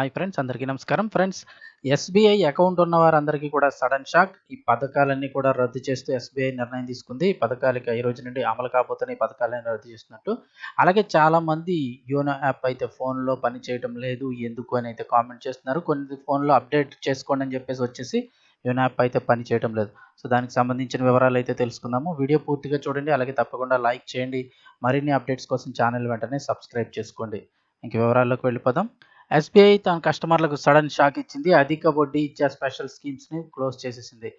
Hi friends అందరికీ నమస్కారం. Friends SBI account ఉన్న వారందరికీ కూడా సడన్ షాక్ ఈ పథకాలన్నీ కూడా రద్దు చేస్తూ ఎస్బీఐ నిర్ణయం తీసుకుంది. ఈ పథకాలకి ఈ రోజు నుండి అమలు కాబోతున్న ఈ పథకాలను రద్దు చేస్తున్నట్టు. అలాగే చాలామంది యోనో యాప్ అయితే ఫోన్లో పని చేయడం లేదు ఎందుకు అని అయితే కామెంట్ చేస్తున్నారు. కొన్ని ఫోన్లో అప్డేట్ చేసుకోండి అని చెప్పేసి వచ్చేసి యోనో యాప్ అయితే పని చేయడం లేదు. సో దానికి సంబంధించిన వివరాలు అయితే తెలుసుకుందాము. వీడియో పూర్తిగా చూడండి. అలాగే తప్పకుండా లైక్ చేయండి. మరిన్ని అప్డేట్స్ కోసం ఛానల్ వెంటనే సబ్స్క్రైబ్ చేసుకోండి. ఇంక వివరాల్లోకి వెళ్ళిపోదాం. ఎస్బీఐ తన కస్టమర్లకు సడన్ షాక్ ఇచ్చింది. అధిక వడ్డీ ఇచ్చే స్పెషల్ స్కీమ్స్ని క్లోజ్ చేసేసింది.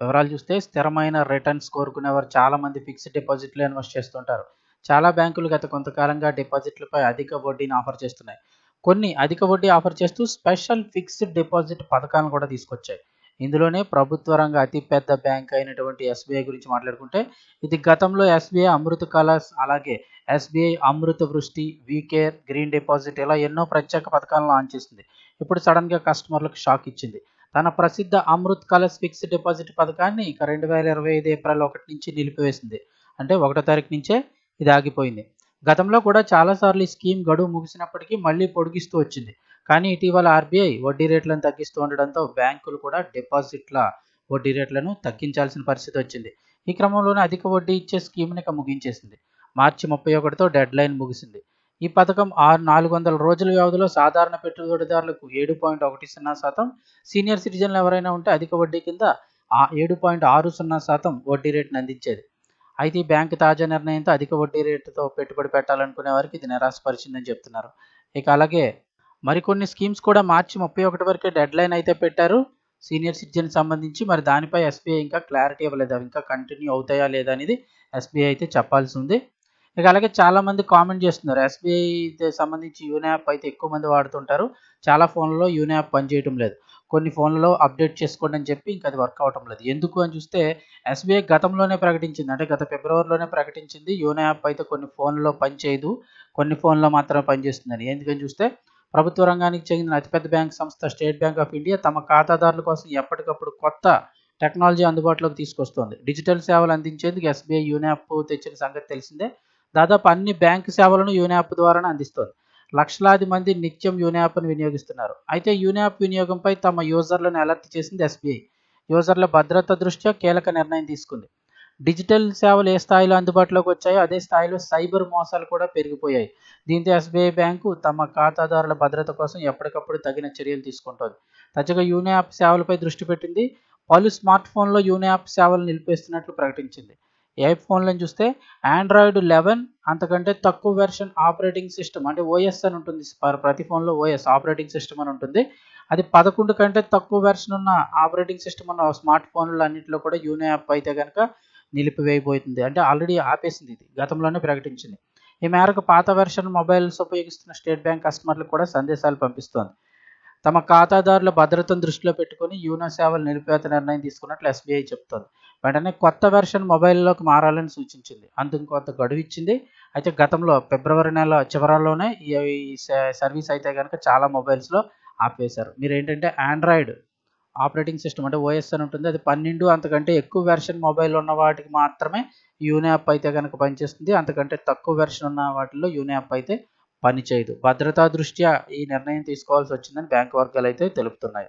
వివరాలు చూస్తే స్థిరమైన రిటర్న్స్ కోరుకునేవారు చాలా మంది ఫిక్స్డ్ డిపాజిట్లు ఇన్వెస్ట్ చేస్తుంటారు. చాలా బ్యాంకులు గత కొంతకాలంగా డిపాజిట్లపై అధిక వడ్డీని ఆఫర్ చేస్తున్నాయి. కొన్ని అధిక వడ్డీ ఆఫర్ చేస్తూ స్పెషల్ ఫిక్స్డ్ డిపాజిట్ పథకాలను కూడా తీసుకొచ్చాయి. ఇందులోనే ప్రభుత్వ రంగ అతిపెద్ద బ్యాంక్ అయినటువంటి ఎస్బీఐ గురించి మాట్లాడుకుంటే ఇది గతంలో ఎస్బీఐ అమృత కలర్స్ అలాగే SBI Amrit Vrishti WeCare green deposit ఇలా ఎన్నో ప్రత్యేక పథకాలను లాంచ్ చేసింది. ఇప్పుడు సడన్గా కస్టమర్లకు షాక్ ఇచ్చింది. తన ప్రసిద్ధ అమృత్ కలర్స్ ఫిక్స్డ్ డిపాజిట్ పథకాన్ని ఇక రెండు వేల ఇరవై ఐదు ఏప్రిల్ ఒకటి నుంచి నిలిపివేసింది. అంటే ఒకటో తారీఖు నుంచే ఇది ఆగిపోయింది. గతంలో కూడా చాలాసార్లు ఈ స్కీమ్ గడువు ముగిసినప్పటికీ మళ్ళీ పొడిగిస్తూ వచ్చింది. కానీ ఇటీవల ఆర్బీఐ వడ్డీ రేట్లను తగ్గిస్తూ ఉండడంతో బ్యాంకులు కూడా డిపాజిట్ల వడ్డీ రేట్లను తగ్గించాల్సిన పరిస్థితి వచ్చింది. ఈ క్రమంలోనే అధిక వడ్డీ ఇచ్చే స్కీమ్ని ఇక ముగించేసింది. మార్చి ముప్పై ఒకటితో డెడ్ లైన్ ముగిసింది. ఈ పథకం ఆరు నాలుగు వందల రోజుల వ్యవధిలో సాధారణ పెట్టుబడిదారులకు ఏడు పాయింట్ ఒకటి సున్నా శాతం సీనియర్ సిటిజన్లు ఎవరైనా ఉంటే అధిక వడ్డీ కింద ఏడు పాయింట్ ఆరు సున్నా శాతం వడ్డీ రేటును అందించేది. అయితే ఈ బ్యాంకు తాజా నిర్ణయంతో అధిక వడ్డీ రేటుతో పెట్టుబడి పెట్టాలనుకునే వారికి ఇది నిరాశపరిచిందని చెప్తున్నారు. ఇక అలాగే మరికొన్ని స్కీమ్స్ కూడా మార్చి ముప్పై ఒకటి వరకే డెడ్ లైన్ అయితే పెట్టారు. సీనియర్ సిటిజన్ సంబంధించి మరి దానిపై ఎస్బీఐ ఇంకా క్లారిటీ ఇవ్వలేదు. అవి ఇంకా కంటిన్యూ అవుతాయా లేదా అనేది ఎస్బీఐ అయితే చెప్పాల్సి ఉంది. ఇక అలాగే చాలా మంది కామెంట్ చేస్తున్నారు. ఎస్బీఐ సంబంధించి యూన్ యాప్ అయితే ఎక్కువ మంది వాడుతుంటారు. చాలా ఫోన్లలో యూన్ యాప్ పనిచేయడం లేదు. కొన్ని ఫోన్లలో అప్డేట్ చేసుకోండి అని చెప్పి ఇంకా అది వర్క్ అవటం లేదు. ఎందుకు అని చూస్తే ఎస్బీఐ గతంలోనే ప్రకటించింది. అంటే గత ఫిబ్రవరిలోనే ప్రకటించింది. యూనో యాప్ అయితే కొన్ని ఫోన్లలో పనిచేయదు కొన్ని ఫోన్లో మాత్రమే పనిచేస్తుందని ఎందుకని చూస్తే ప్రభుత్వ రంగానికి చెందిన అతిపెద్ద బ్యాంక్ సంస్థ స్టేట్ బ్యాంక్ ఆఫ్ ఇండియా తమ ఖాతాదారుల కోసం ఎప్పటికప్పుడు కొత్త టెక్నాలజీ అందుబాటులోకి తీసుకొస్తోంది. డిజిటల్ సేవలు అందించేందుకు ఎస్బీఐ యూనాప్ తెచ్చిన సంగతి తెలిసిందే. దాదాపు అన్ని బ్యాంకు సేవలను యూనాప్ ద్వారానే అందిస్తోంది. లక్షలాది మంది నిత్యం యూనాప్ను వినియోగిస్తున్నారు. అయితే యూనాప్ వినియోగంపై తమ యూజర్లను అలర్ట్ చేసింది ఎస్బీఐ. యూజర్ల భద్రత దృష్ట్యా కీలక నిర్ణయం తీసుకుంది. డిజిటల్ సేవలు ఏ స్థాయిలో అందుబాటులోకి వచ్చాయో అదే స్థాయిలో సైబర్ మోసాలు కూడా పెరిగిపోయాయి. దీంతో ఎస్బీఐ బ్యాంకు తమ ఖాతాదారుల భద్రత కోసం ఎప్పటికప్పుడు తగిన చర్యలు తీసుకుంటోంది. తాజాగా యూనో యాప్ సేవలపై దృష్టి పెట్టింది. పలు స్మార్ట్ ఫోన్లో యూనో యాప్ సేవలు నిలిపేస్తున్నట్లు ప్రకటించింది. ఏ ఫోన్లను చూస్తే ఆండ్రాయిడ్ లెవెన్ అంతకంటే తక్కువ వెర్షన్ ఆపరేటింగ్ సిస్టమ్ అంటే ఓఎస్ అని ఉంటుంది. ప్రతి ఫోన్లో ఓఎస్ ఆపరేటింగ్ సిస్టమ్ అని ఉంటుంది. అది పదకొండు కంటే తక్కువ వెర్షన్ ఉన్న ఆపరేటింగ్ సిస్టమ్ ఉన్న స్మార్ట్ ఫోన్లు అన్నింటిలో కూడా యూనో యాప్ అయితే కనుక నిలిపివేయబోతుంది. అంటే ఆల్రెడీ ఆపేసింది ఇది. గతంలోనే ప్రకటించింది. ఈ మేరకు పాత వెర్షన్ మొబైల్స్ ఉపయోగిస్తున్న స్టేట్ బ్యాంక్ కస్టమర్లకు కూడా సందేశాలు పంపిస్తోంది. తమ ఖాతాదారుల భద్రతను దృష్టిలో పెట్టుకుని యూనో సేవలు నిలిపివేత నిర్ణయం తీసుకున్నట్లు ఎస్బీఐ చెప్తోంది. వెంటనే కొత్త వెర్షన్ మొబైల్లోకి మారాలని సూచించింది. అందుకు కొంత గడువు ఇచ్చింది. అయితే గతంలో ఫిబ్రవరి నెల చివరలోనే ఈ సర్వీస్ అయితే కనుక చాలా మొబైల్స్లో ఆపేశారు. మీరు ఏంటంటే ఆండ్రాయిడ్ ఆపరేటింగ్ సిస్టమ్ అంటే ఓఎస్ అని ఉంటుంది. అది పన్నెండు అంతకంటే ఎక్కువ వెర్షన్ మొబైల్ ఉన్న వాటికి మాత్రమే యూనియాప్ అయితే కనుక పనిచేస్తుంది. అంతకంటే తక్కువ వెర్షన్ ఉన్న వాటిల్లో యూనియాప్ అయితే పనిచేయదు. భద్రతా దృష్ట్యా ఈ నిర్ణయం తీసుకోవాల్సి వచ్చిందని బ్యాంకు వర్గాలు అయితే తెలుపుతున్నాయి.